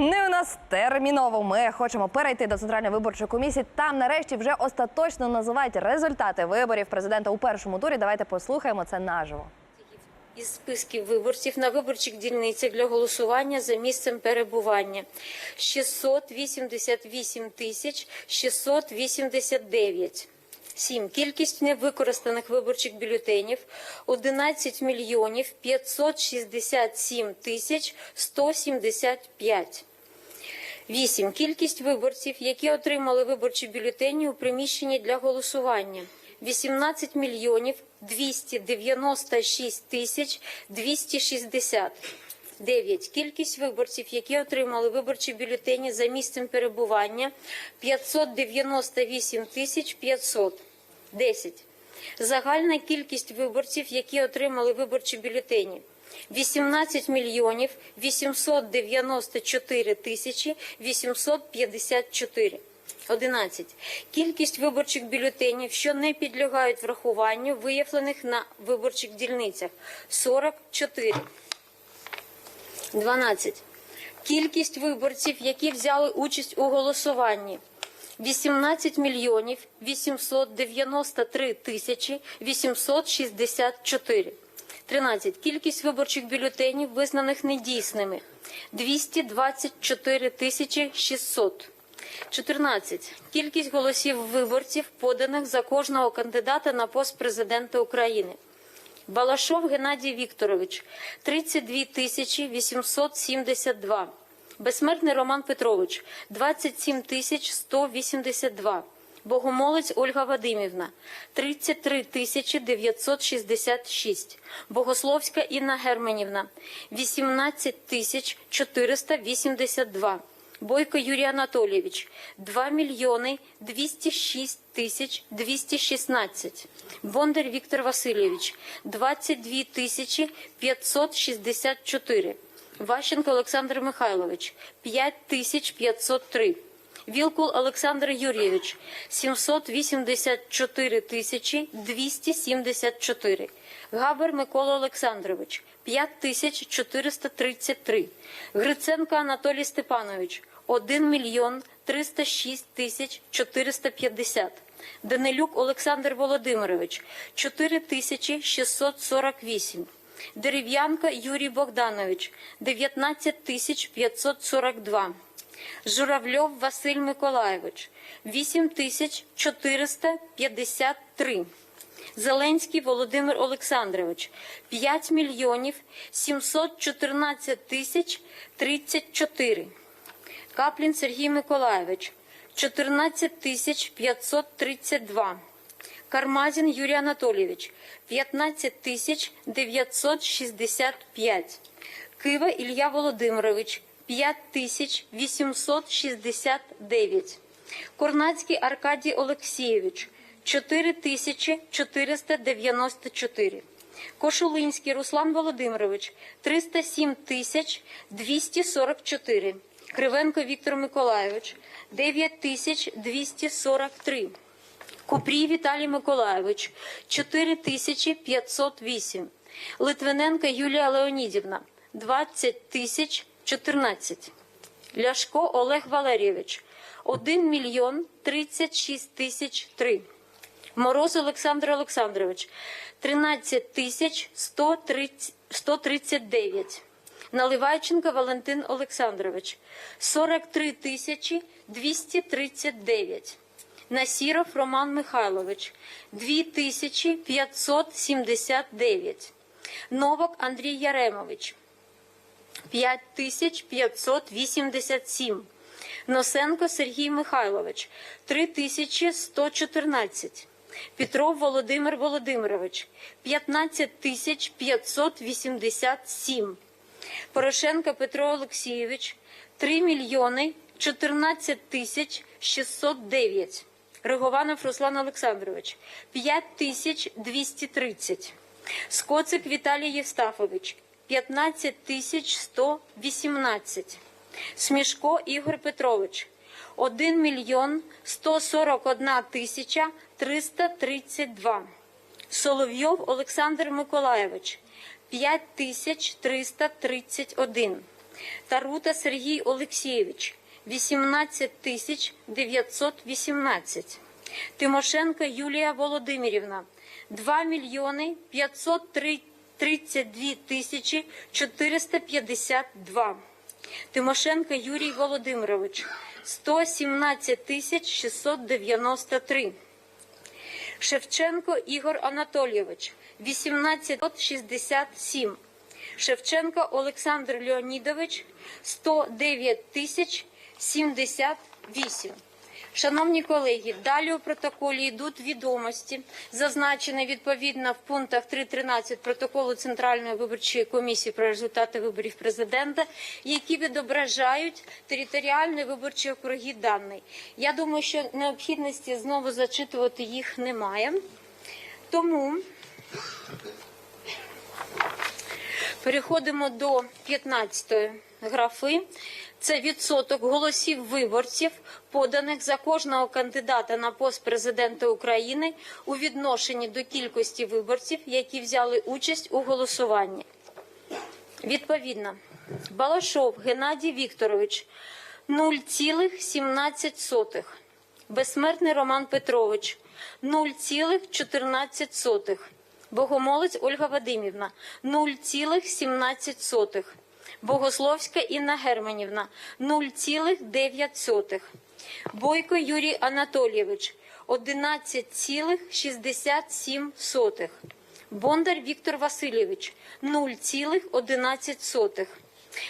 Не у нас терміново. Ми хочемо перейти до центральної виборчої комісії. Там нарешті вже остаточно називають результати виборів президента у першому турі. Давайте послухаємо це наживо. із списків виборців на виборчих дільницях для голосування за місцем перебування 688 тисяч 689. 7. Кількість невикористаних виборчих бюлетенів 11 мільйонів 567 тисяч 175. 8. Кількість виборців, які отримали виборчі бюлетені у приміщенні для голосування. 18 мільйонів 296 тисяч 260. 9. Кількість виборців, які отримали виборчі бюлетені за місцем перебування 598 тисяч 500. 10. Загальна кількість виборців, які отримали виборчі бюлетені 18 мільйонів 894 тисячі 854. 11. Кількість виборчих бюлетенів, що не підлягають врахуванню, виявлених на виборчих дільницях 44. 12. Кількість виборців, які взяли участь у голосуванні 18 мільйонів 893 тисячі 864. 13. Кількість виборчих бюлетенів, визнаних недійсними 224 тисячі 600. 14. Кількість голосів виборців, поданих за кожного кандидата на пост президента України. Балашов Геннадій Вікторович 32 тисячі 872. Безсмертний Роман Петрович 27 тисяч 182. Богомолець Ольга Вадимівна 33 тисячі 966. Богословська Інна Герменівна 18 тисяч 482. Бойко Юрій Анатолійович 2 мільйони 206 тисяч 216. Бондар Віктор Васильович 22 тисячі 564. Ващенко Олександр Михайлович 5 тисяч 503. Вілкул Олександр Юрійович 784 тисячі 274. Габер Микола Олександрович 5 тисяч 433. Гриценко Анатолій Степанович 1 мільйон 306 тисяч 450. Данилюк Олександр Володимирович 4 тисячі 648. Дерев'янка Юрій Богданович 19 тисяч 542. Журавльов Василь Миколаєвич 8 тисяч 453. Зеленський Володимир Олександрович 5 мільйонів 714 тисяч 34. Каплін Сергій Миколаєвич 14 тисяч 532. Кармазін Юрій Анатолійович 15 тисяч 965. Кива Ілля Володимирович 5 тисяч 869. Корнацький Аркадій Олексійович 4 тисячі 494. Кошулинський Руслан Володимирович 307 тисяч 244. Кривенко Віктор Миколайович 9 243. Купрій Віталій Миколайович 4508. Литвиненка Юлія Леонідівна 20 тисяч 14. Ляшко Олег Валерійович 1 мільйон 36 тисяч 3. Мороз Олександр Олександрович 13 тисяч 139. Наливайченко Валентин Олександрович 43 тисячі 239. Насіров Роман Михайлович 2579. Новак Андрій Яремович 5587. Носенко Сергій Михайлович 3114. Петров Володимир Володимирович 15587. Порошенко Петро Олексійович 3 мільйони 14 тисяч 609. Ригованов Руслан Олександрович 5 230. Скоцик Віталій Євстафович 15 тисяч 118. Смішко Ігор Петрович 1 мільйон 141 тисяча 332. Соловйов Олександр Миколаєвич 5331. Тарута Сергій Олексійович 18 тисяч 918. Тимошенко Юлія Володимирівна 2 мільйони 532 тисячі 452. Тимошенко Юрій Володимирович 117 тисяч 693. Шевченко Ігор Анатолійович 1867. Шевченко Олександр Леонідович 109 тисяч 78. Шановні колеги, далі у протоколі йдуть відомості, зазначені відповідно в пунктах 3.13 протоколу Центральної виборчої комісії про результати виборів президента, які відображають територіальні виборчі округи даний. Я думаю, що необхідності знову зачитувати їх немає. Тому переходимо до 15 графи. Це відсоток голосів виборців, поданих за кожного кандидата на пост президента України у відношенні до кількості виборців, які взяли участь у голосуванні. Відповідно, Балашов Геннадій Вікторович 0,17. Безсмертний Роман Петрович 0,14. Богомолець Ольга Вадимівна 0,17. Богословська Інна Германівна 0,9. Бойко Юрій Анатолійович 11,67. Бондар Віктор Васильович 0,11.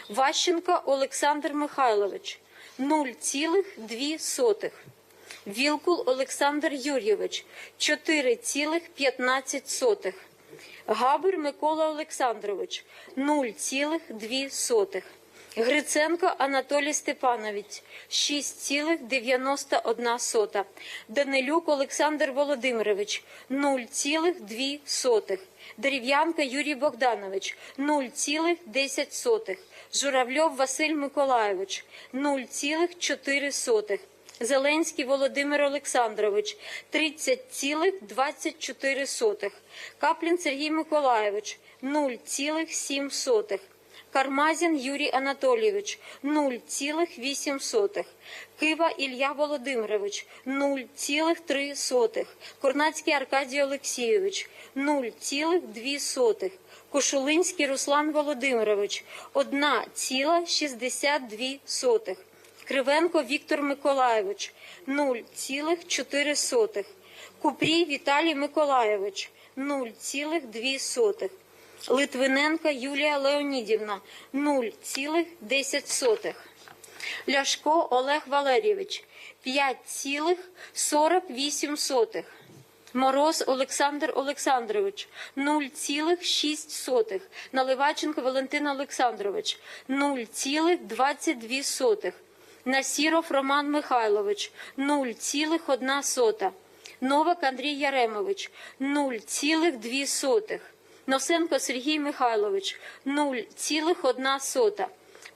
Ващенко Олександр Михайлович 0,2. Вілкул Олександр Юрійович 4,15. Габер Микола Олександрович 0,2. Гриценко Анатолій Степанович 6,91. Данилюк Олександр Володимирович 0,2. Дерев'янка Юрій Богданович 0,10. Журавльов Василь Миколайович 0,4. Зеленський Володимир Олександрович 30,24. Каплін Сергій Миколайович 0,7. Кармазін Юрій Анатолійович 0,8. Кива Ілля Володимирович 0,3. Корнацький Аркадій Олексійович 0,2. Кошулинський Руслан Володимирович 1,62. Кривенко Віктор Миколайович 0,4. Купрій Віталій Миколайович 0,2. Литвиненка Юлія Леонідівна 0,10. Ляшко Олег Валерійович 5,48. Мороз Олександр Олександрович 0,6. Наливаченко Валентин Олександрович 0,22. Насіров Роман Михайлович 0,1. Новак Андрій Яремович 0,2. Носенко Сергій Михайлович 0,1.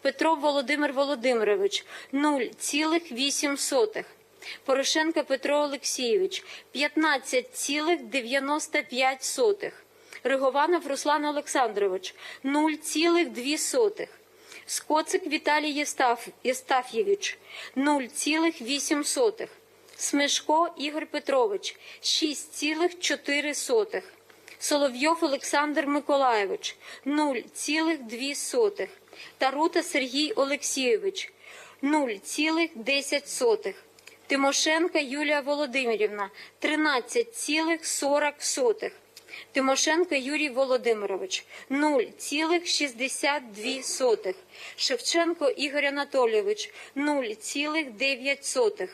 Петров Володимир Володимирович 0,8. Порошенко Петро Олексійович 15,95. Ригованов Руслан Олександрович 0,2. Скоцик Віталій Єстаф... Єстаф'євич 0,8. Смешко Ігор Петрович 6,4. Соловйов Олександр Миколайович 0,2. Тарута Сергій Олексійович 0,10. Тимошенка Юлія Володимирівна 13,40. Тимошенко Юрій Володимирович 0,62. Шевченко Ігор Анатолійович 0,9.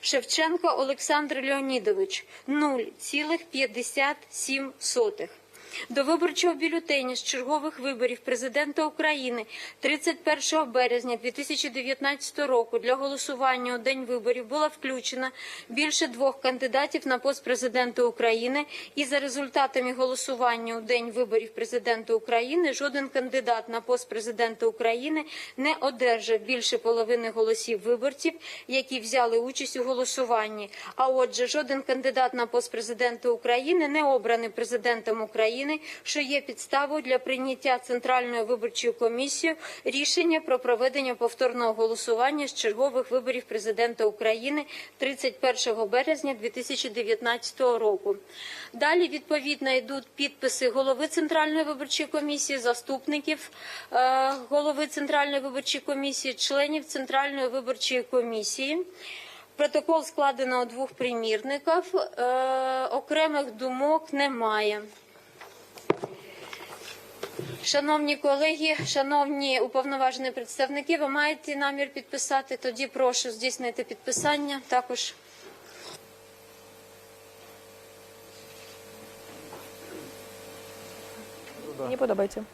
Шевченко Олександр Леонідович 0,57. До виборчого бюлетеня з чергових виборів президента України 31 березня 2019 року для голосування у день виборів було включено більше двох кандидатів на пост президента України. І за результатами голосування у день виборів президента України жоден кандидат на пост президента України не одержав більше половини голосів виборців, які взяли участь у голосуванні. А отже, жоден кандидат на пост президента України не обраний президентом України. України, що є підставою для прийняття Центральною виборчою комісією рішення про проведення повторного голосування з чергових виборів президента України 31 березня 2019 року. Далі відповідно йдуть підписи голови Центральної виборчої комісії, заступників е, голови Центральної виборчої комісії, членів Центральної виборчої комісії. Протокол складено у двох примірниках. Е, окремих думок немає. Шановні колеги, шановні уповноважені представники, ви маєте намір підписати? Тоді прошу здійснити підписання. Також Мені подобається.